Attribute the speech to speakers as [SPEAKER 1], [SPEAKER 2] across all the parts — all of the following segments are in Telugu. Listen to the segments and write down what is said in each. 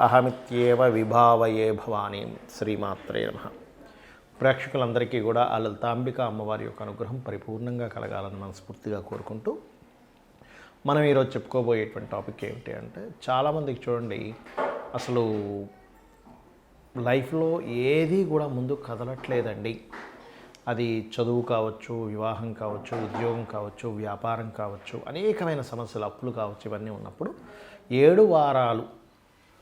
[SPEAKER 1] అహమిత్యేవ విభావయే భవానీం శ్రీమాత్రే నమ. ప్రేక్షకులందరికీ కూడా ఆ లలితాంబిక అమ్మవారి యొక్క అనుగ్రహం పరిపూర్ణంగా కలగాలని మనస్ఫూర్తిగా కోరుకుంటూ మనం ఈరోజు చెప్పుకోబోయేటువంటి టాపిక్ ఏమిటి అంటే చాలామందికి చూడండి అసలు లైఫ్లో ఏది కూడా ముందు కదలట్లేదండి. అది చదువు కావచ్చు వివాహం కావచ్చు ఉద్యోగం కావచ్చు వ్యాపారం కావచ్చు అనేకమైన సమస్యలు అప్పులు కావచ్చు ఇవన్నీ ఉన్నప్పుడు ఏడు వారాలు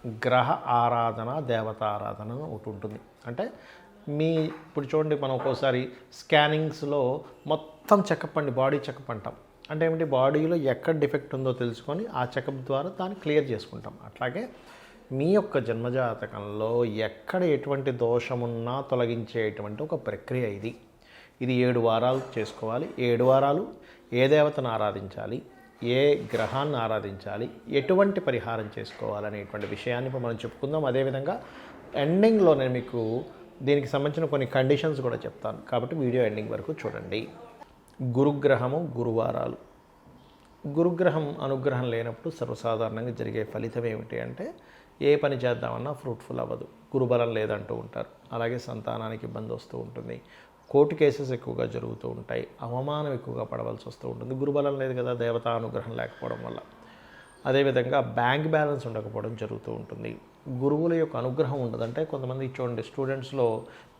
[SPEAKER 1] గ్రహ ఆరాధన దేవత ఆరాధన అని ఒకటి ఉంటుంది. అంటే మీ ఇప్పుడు చూడండి మనం ఒక్కోసారి స్కానింగ్స్లో మొత్తం చెకప్ అండి బాడీ చెకప్ అంటాం. అంటే ఏమిటి? బాడీలో ఎక్కడ డిఫెక్ట్ ఉందో తెలుసుకొని ఆ చెకప్ ద్వారా దాన్ని క్లియర్ చేసుకుంటాం. అట్లాగే మీ యొక్క జన్మజాతకంలో ఎక్కడ ఎటువంటి దోషమున్నా తొలగించేటువంటి ఒక ప్రక్రియ ఇది. ఇది ఏడు వారాలు చేసుకోవాలి. ఏడు వారాలు ఏ దేవతను ఆరాధించాలి? ఏ గ్రహాన్ని ఆరాధించాలి ఎటువంటి పరిహారం చేసుకోవాలనేటువంటి విషయాన్ని మనం చెప్పుకుందాం. అదేవిధంగా ఎండింగ్లో నేను మీకు దీనికి సంబంధించిన కొన్ని కండిషన్స్ కూడా చెప్తాను. కాబట్టి వీడియో ఎండింగ్ వరకు చూడండి. గురుగ్రహము గురువారాలు. గురుగ్రహం అనుగ్రహం లేనప్పుడు సర్వసాధారణంగా జరిగే ఫలితం ఏమిటి అంటే ఏ పని చేద్దామన్నా ఫ్రూట్ఫుల్ అవ్వదు. గురుబలం లేదంటూ ఉంటారు. అలాగే సంతానానికి ఇబ్బంది వస్తూ ఉంటుంది. కోర్టు కేసెస్ ఎక్కువగా జరుగుతూ ఉంటాయి. అవమానం ఎక్కువగా పడవలసి వస్తూ ఉంటుంది. గురుబలం లేదు కదా దేవతా అనుగ్రహం లేకపోవడం వల్ల. అదేవిధంగా బ్యాంక్ బ్యాలెన్స్ ఉండకపోవడం జరుగుతూ ఉంటుంది. గురువుల యొక్క అనుగ్రహం ఉండదంటే కొంతమంది చూడండి స్టూడెంట్స్లో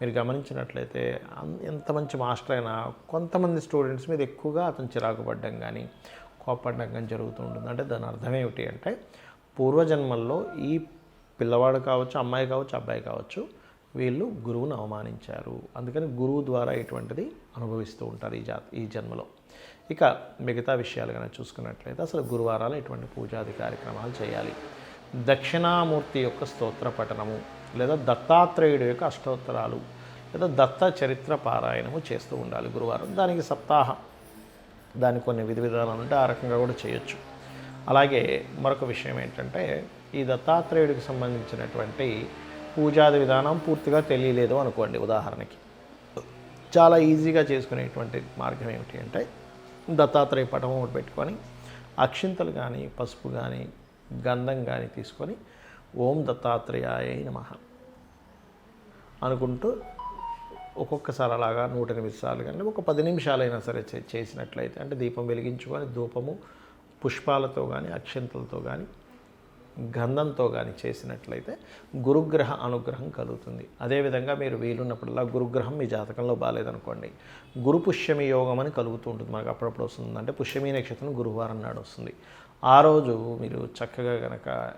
[SPEAKER 1] మీరు గమనించినట్లయితే ఎంత మంచి మాస్టర్ అయినా కొంతమంది స్టూడెంట్స్ మీద ఎక్కువగా అతను చిరాకు పడ్డం కానీ కోపడడం కానీ జరుగుతూ ఉంటుంది. అంటే దాని అర్థం ఏమిటి అంటే పూర్వజన్మల్లో ఈ పిల్లవాడు కావచ్చు అమ్మాయి కావచ్చు అబ్బాయి కావచ్చు వీళ్ళు గురువును అవమానించారు. అందుకని గురువు ద్వారా ఇటువంటిది అనుభవిస్తూ ఉంటారు ఈ జాత ఈ జన్మలో. ఇక మిగతా విషయాలు కనుక చూసుకున్నట్లయితే అసలు గురువారాలు ఇటువంటి పూజాది కార్యక్రమాలు చేయాలి. దక్షిణామూర్తి యొక్క స్తోత్ర పఠనము లేదా దత్తాత్రేయుడు యొక్క అష్టోత్తరాలు లేదా దత్త చరిత్ర పారాయణము చేస్తూ ఉండాలి గురువారం. దానికి సప్తాహం దానికి కొన్ని విధి విధానాలు ఉంటే ఆ రకంగా కూడా చేయొచ్చు. అలాగే మరొక విషయం ఏంటంటే ఈ దత్తాత్రేయుడికి సంబంధించినటువంటి పూజాది విధానం పూర్తిగా తెలియలేదు అనుకోండి ఉదాహరణకి. చాలా ఈజీగా చేసుకునేటువంటి మార్గం ఏమిటి అంటే దత్తాత్రేయ పటం ఒకటి పెట్టుకొని అక్షింతలు కానీ పసుపు కానీ గంధం కానీ తీసుకొని ఓం దత్తాత్రేయాయ నమ అనుకుంటూ ఒక్కొక్కసారి అలాగా నూట ఎనిమిది సార్లు కానీ ఒక పది నిమిషాలైనా సరే చేసినట్లయితే అంటే దీపం వెలిగించుకొని ధూపము పుష్పాలతో కానీ అక్షంతలతో కానీ గంధంతో కానీ చేసినట్లయితే గురుగ్రహ అనుగ్రహం కలుగుతుంది. అదేవిధంగా మీరు వీలున్నప్పుడల్లా గురుగ్రహం మీ జాతకంలో బాగాలేదనుకోండి గురు పుష్యమి యోగం అని కలుగుతూ ఉంటుంది. మనకు అప్పుడప్పుడు వస్తుంది. అంటే పుష్యమి నక్షత్రం గురువారం నాడు వస్తుంది. ఆ రోజు మీరు చక్కగా గనక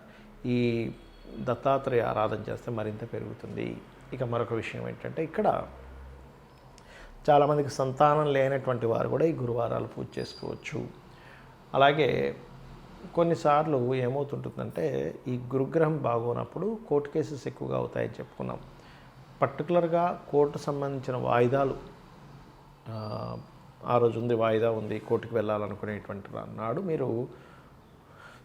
[SPEAKER 1] ఈ దత్తాత్రేయ ఆరాధన చేస్తే మరింత పెరుగుతుంది. ఇక మరొక విషయం ఏంటంటే ఇక్కడ చాలామందికి సంతానం లేనటువంటి వారు కూడా ఈ గురువారాలు పూజ చేసుకోవచ్చు. అలాగే కొన్నిసార్లు ఏమవుతుంటుందంటే ఈ గురుగ్రహం బాగోనప్పుడు కోర్టు కేసెస్ ఎక్కువగా అవుతాయని చెప్పుకున్నాం. పర్టికులర్గా కోర్టు సంబంధించిన వాయిదాలు ఆ, రోజు ఉంది వాయిదా ఉంది కోర్టుకు వెళ్ళాలనుకునేటువంటి నాడు మీరు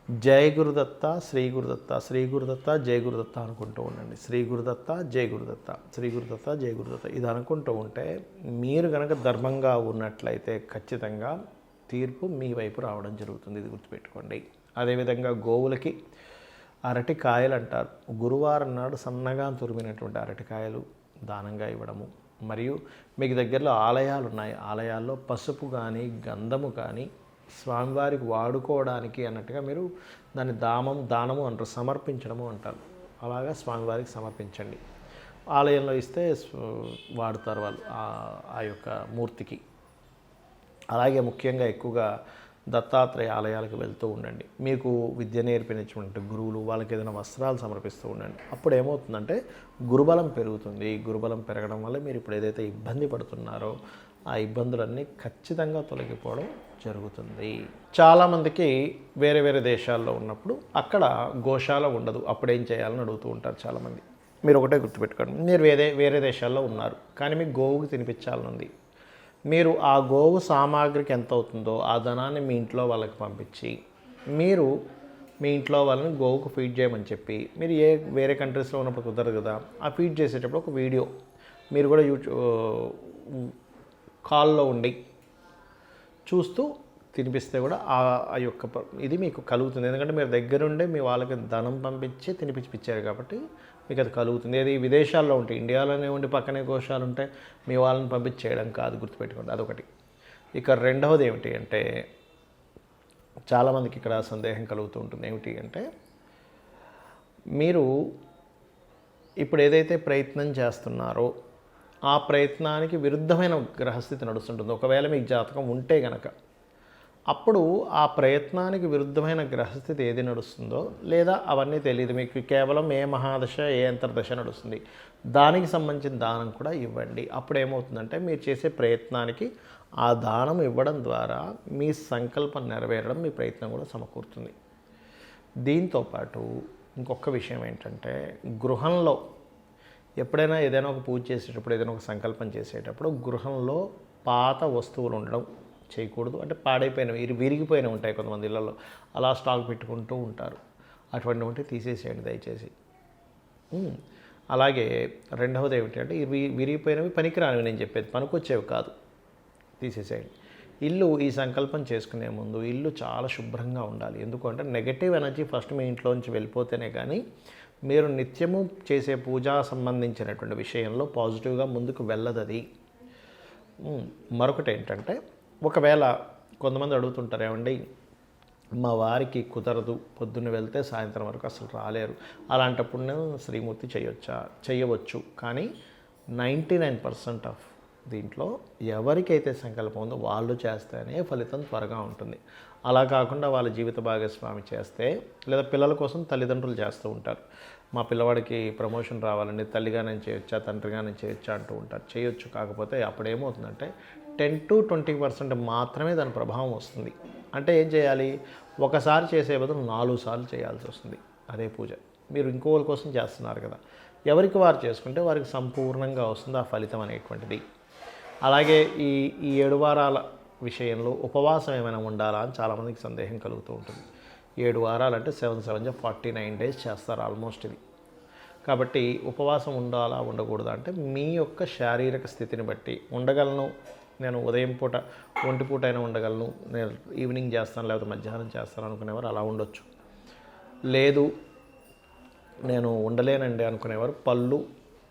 [SPEAKER 1] జయ గురుదత్త శ్రీ గురుదత్త శ్రీ గురుదత్త జయ గురుదత్త అనుకుంటూ ఉండండి. శ్రీ గురుదత్త జయ గురుదత్త శ్రీ గురుదత్త జయ గురుదత్త ఇది అనుకుంటూ ఉంటే మీరు కనుక ధర్మంగా ఉన్నట్లయితే ఖచ్చితంగా తీర్పు మీ వైపు రావడం జరుగుతుంది. ఇది గుర్తుపెట్టుకోండి. అదేవిధంగా గోవులకి అరటికాయలు అంటారు గురువారం నాడు సన్నగా తురిమినటువంటి అరటికాయలు దానంగా ఇవ్వడము. మరియు మీకు దగ్గరలో ఆలయాలు ఉన్నాయి. ఆలయాల్లో పసుపు కానీ గంధము కానీ స్వామివారికి వాడుకోవడానికి అన్నట్టుగా మీరు దాన్ని దామం దానము అంటారు సమర్పించడము అంటారు. అలాగా స్వామివారికి సమర్పించండి. ఆలయంలో ఇస్తే వాడుతారు వాళ్ళు ఆ యొక్క మూర్తికి. అలాగే ముఖ్యంగా ఎక్కువగా దత్తాత్రేయ ఆలయాలకు వెళ్తూ ఉండండి. మీకు విద్య నేర్పినటువంటి గురువులు వాళ్ళకి ఏదైనా వస్త్రాలు సమర్పిస్తూ ఉండండి. అప్పుడు ఏమవుతుందంటే గురుబలం పెరుగుతుంది. గురుబలం పెరగడం వల్ల మీరు ఇప్పుడు ఏదైతే ఇబ్బంది పడుతున్నారో ఆ ఇబ్బందులన్నీ ఖచ్చితంగా తొలగిపోవడం జరుగుతుంది. చాలామందికి వేరే వేరే దేశాల్లో ఉన్నప్పుడు అక్కడ గోశాల ఉండదు. అప్పుడు ఏం చేయాలని అడుగుతూ ఉంటారు చాలామంది మీరు ఒకటే గుర్తుపెట్టుకోండి. మీరు వేరే వేరే దేశాల్లో ఉన్నారు. కానీ మీకు గోవుకి తినిపించాలని ఉంది. మీరు ఆ గోవు సామాగ్రికి ఎంత అవుతుందో ఆ ధనాన్ని మీ ఇంట్లో వాళ్ళకి పంపించి మీరు మీ ఇంట్లో వాళ్ళని గోవుకు ఫీడ్ చేయమని చెప్పి మీరు ఏ వేరే కంట్రీస్లో ఉన్నప్పుడు కుదరదు కదా ఆ ఫీడ్ చేసేటప్పుడు ఒక వీడియో మీరు కూడా యూట్యూబ్ కాల్లో ఉండి చూస్తూ తినిపిస్తే కూడా ఆ ఆ యొక్క ప- ఇది మీకు కలుగుతుంది. ఎందుకంటే మీరు దగ్గరుండే మీ వాళ్ళకి ధనం పంపించి తినిపించిపించారు కాబట్టి మీకు అది కలుగుతుంది. అది విదేశాల్లో ఉంటాయి ఇండియాలోనే ఉండి పక్కనే కోశాలు ఉంటాయి మీ వాళ్ళని పంపించి చేయడం కాదు గుర్తుపెట్టుకోండి. అదొకటి. ఇక రెండవది ఏమిటి అంటే చాలామందికి ఇక్కడ సందేహం కలుగుతూ ఉంటుంది. ఏమిటి అంటే మీరు ఇప్పుడు ఏదైతే ప్రయత్నం చేస్తున్నారో ఆ ప్రయత్నానికి విరుద్ధమైన గ్రహస్థితి నడుస్తుంటుంది. ఒకవేళ మీకు జాతకం ఉంటే గనక అప్పుడు ఆ ప్రయత్నానికి విరుద్ధమైన గ్రహస్థితి ఏది నడుస్తుందో లేదా అవన్నీ తెలియదు. మీకు కేవలం ఏ మహాదశ ఏ అంతర్దశ నడుస్తుంది. దానికి సంబంధించిన దానం కూడా ఇవ్వండి. అప్పుడు ఏమవుతుందంటే మీరు చేసే ప్రయత్నానికి ఆ దానం ఇవ్వడం ద్వారా మీ సంకల్పం నెరవేరడం మీ ప్రయత్నం కూడా సమకూరుతుంది. దీంతో పాటు ఇంకొక విషయం ఏంటంటే గృహంలో ఎప్పుడైనా ఏదైనా ఒక పూజ చేసేటప్పుడు ఏదైనా ఒక సంకల్పం చేసేటప్పుడు గృహంలో పాత వస్తువులు ఉండడం చేయకూడదు. అంటే పాడైపోయినవి ఇరి విరిగిపోయినవి ఉంటాయి కొంతమంది ఇళ్ళల్లో అలా స్టాక్ పెట్టుకుంటూ ఉంటారు. అటువంటి ఉంటే తీసేసేయండి దయచేసి. అలాగే రెండవది ఏమిటంటే ఇవి విరిగిపోయినవి పనికిరానివి నేను చెప్పేది. పనికొచ్చేవి కాదు. తీసేసేయండి. ఇల్లు ఈ సంకల్పం చేసుకునే ముందు ఇల్లు చాలా శుభ్రంగా ఉండాలి. ఎందుకంటే నెగటివ్ ఎనర్జీ ఫస్ట్ మీ ఇంట్లోంచి వెళ్ళిపోతేనే కానీ మీరు నిత్యము చేసే పూజా సంబంధించినటువంటి విషయంలో పాజిటివ్గా ముందుకు వెళ్ళదది. మరొకటి ఏంటంటే ఒకవేళ కొంతమంది అడుగుతుంటారు ఏమండి మా వారికి కుదరదు పొద్దున్న వెళ్తే సాయంత్రం వరకు అసలు రాలేరు. అలాంటప్పుడు నేను శ్రీమూర్తి చేయొచ్చా? చేయవచ్చు. కానీ నైంటీ నైన్ పర్సెంట్ ఆఫ్ దీంట్లో ఎవరికైతే సంకల్పం ఉందో వాళ్ళు చేస్తేనే ఫలితం త్వరగా ఉంటుంది. అలా కాకుండా వాళ్ళ జీవిత భాగస్వామి చేస్తే లేదా పిల్లల కోసం తల్లిదండ్రులు చేస్తూ ఉంటారు. మా పిల్లవాడికి ప్రమోషన్ రావాలండి తల్లిగా నేను చేయొచ్చా తండ్రిగా నేను చేయొచ్చా అంటూ ఉంటారు. చేయొచ్చు కాకపోతే అప్పుడు ఏమవుతుందంటే టెన్ టు ట్వంటీ పర్సెంట్ మాత్రమే దాని ప్రభావం వస్తుంది. అంటే ఏం చేయాలి? ఒకసారి చేసే బదులు నాలుగు సార్లు చేయాల్సి వస్తుంది అదే పూజ. మీరు ఇంకోళ్ళ కోసం చేస్తున్నారు కదా. ఎవరికి వారు చేసుకుంటే వారికి సంపూర్ణంగా వస్తుంది ఆ ఫలితం అనేటువంటిది. అలాగే ఈ ఈ ఏడు వారాల విషయంలో ఉపవాసం ఏమైనా ఉండాలా అని చాలామందికి సందేహం కలుగుతూ ఉంటుంది. ఏడు వారాలు అంటే సెవెన్ సెవెన్ జా ఫార్టీ నైన్ డేస్ చేస్తారు ఆల్మోస్ట్ ఇది. కాబట్టి ఉపవాసం ఉండాలా ఉండకూడదా అంటే మీ యొక్క శారీరక స్థితిని బట్టి ఉండగలను. నేను ఉదయం పూట ఒంటి పూట అయినా ఉండగలను. నేను ఈవినింగ్ చేస్తాను లేకపోతే మధ్యాహ్నం చేస్తాను అనుకునేవారు అలా ఉండొచ్చు. లేదు నేను ఉండలేనండి అనుకునేవారు. పళ్ళు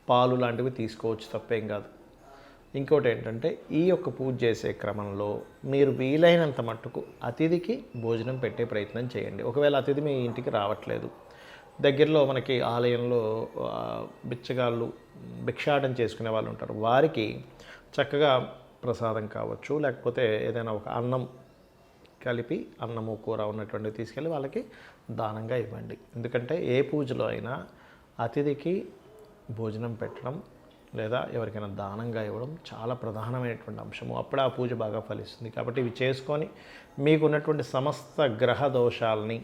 [SPEAKER 1] పాలు లాంటివి తీసుకోవచ్చు తప్పేం కాదు. ఇంకోటి ఏంటంటే ఈ యొక్క పూజ చేసే క్రమంలో మీరు వీలైనంత మట్టుకు అతిథికి భోజనం పెట్టే ప్రయత్నం చేయండి. ఒకవేళ అతిథి మీ ఇంటికి రావట్లేదు. దగ్గరలో మనకి ఆలయంలో బిచ్చగాళ్ళు భిక్షాటం చేసుకునే వాళ్ళు ఉంటారు. వారికి చక్కగా ప్రసాదం కావచ్చు లేకపోతే ఏదైనా ఒక అన్నం కలిపి అన్నము కూర ఉన్నటువంటివి తీసుకెళ్ళి వాళ్ళకి దానంగా ఇవ్వండి. ఎందుకంటే ఏ పూజలో అయినా అతిథికి భోజనం పెట్టడం లేదా ఎవరికైనా దానంగా ఇవ్వడం చాలా ప్రధానమైనటువంటి అంశము. అప్పుడే ఆ పూజ బాగా ఫలిస్తుంది. కాబట్టి ఇవి చేసుకొని మీకున్నటువంటి సమస్త గ్రహ దోషాలని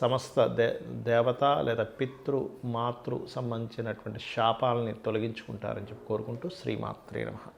[SPEAKER 1] సమస్త దే దేవత లేదా పితృ మాతృ సంబంధించినటువంటి శాపాలని తొలగించుకుంటారని చెప్పి కోరుకుంటూ శ్రీమాత్రే నమః.